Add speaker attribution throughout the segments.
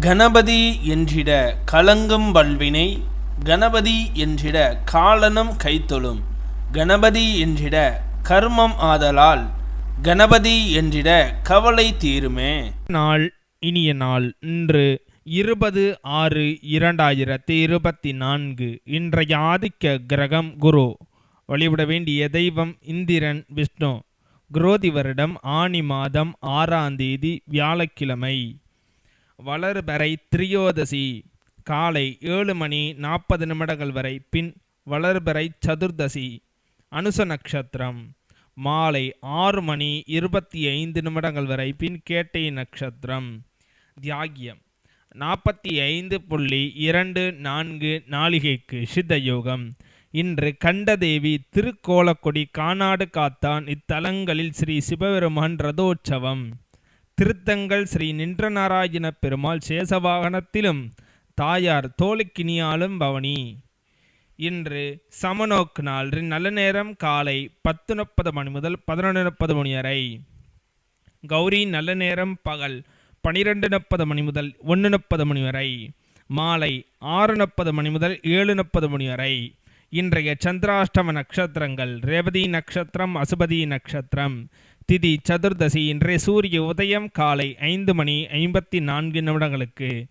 Speaker 1: கணபதி என்றிட கலங்கும் வல்வினை கணபதி என்றிட காலனும் கைத்தொழும் கணபதி என்றிட கர்மம் ஆதலால் கணபதி என்றிட கவலை தீருமே.
Speaker 2: நாள் இனிய நாள் இன்று இருபது ஆறு இரண்டாயிரத்தி இருபத்தி நான்கு இன்றைய ஆதிக்க கிரகம் குரு. வழிபட வேண்டிய தெய்வம் இந்திரன் விஷ்ணு. குரோதி வருடம் ஆனி மாதம் ஆறாம் தேதி வியாழக்கிழமை. வளர்பறை திரியோதசி காலை ஏழு மணி நாற்பது நிமிடங்கள் வரை பின் வளர்பறை சதுர்தசி அனுச நட்சத்திரம். மாலை ஆறு மணி இருபத்தி ஐந்து நிமிடங்கள் வரை பின் கேட்டை நட்சத்திரம். தியாகியம். நாற்பத்தி ஐந்து புள்ளி இரண்டு நான்கு நாளிகைக்கு சித்த யோகம் இன்று கண்டதேவி திருக்கோலக்கொடி காணாடு காத்தான் இத்தலங்களில் ஸ்ரீ சிவபெருமான் ரதோற்சவம். திருத்தங்கள் ஸ்ரீ நின்றநாராயண பெருமாள் சேசவாகனத்திலும் தாயார் தோலுக்கினியாலும் பவனி. இன்று சமநோக்கு நாள் நல்ல நேரம் காலை பத்து முப்பது மணி முதல் பதினொன்று முப்பது மணி வரை. கௌரி நல்ல நேரம் பகல் பனிரெண்டு முப்பது மணி முதல் ஒன்று முப்பது மணி வரை. மாலை ஆறு முப்பது மணி முதல் ஏழு முப்பது மணி வரை. இன்றைய சந்திராஷ்டம நட்சத்திரங்கள் ரேவதி நட்சத்திரம் அசுபதி நட்சத்திரம். திதி சதுர்தசி இன்றைய சூரிய உதயம் காலை ஐந்து மணி ஐம்பத்தி நான்கு நிமிடங்களுக்கு.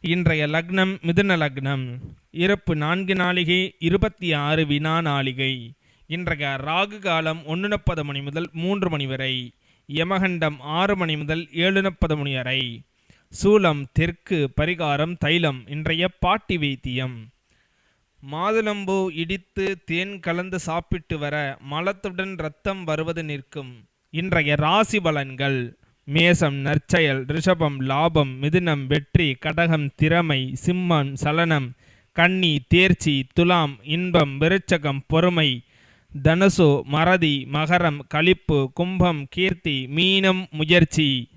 Speaker 2: இன்றைய லக்னம் மிதுன லக்னம். இறப்பு நான்கு நாளிகை இருபத்தி ஆறு வினா நாளிகை. இன்றைய ராகு காலம் ஒன்று முப்பது மணி முதல் மூன்று மணி வரை. யமகண்டம் ஆறு மணி முதல் ஏழு முப்பது மணி வரை. சூலம் தெற்கு பரிகாரம் தைலம் இன்றைய பாட்டி வைத்தியம். மாதுளம்பூ இடித்து தேன் கலந்து சாப்பிட்டு வர மலத்துடன் இரத்தம் வருவது நிற்கும். இன்றைய ராசி பலன்கள் மேசம் நற்செயல் ரிஷபம் லாபம் மிதுனம் வெற்றி கடகம் திறமை சிம்மம் சலனம் கன்னி தேர்ச்சி துலாம் இன்பம் விருச்சகம் பொறுமை தனுசு மறதி மகரம் களிப்பு கும்பம் கீர்த்தி மீனம் முயற்சி.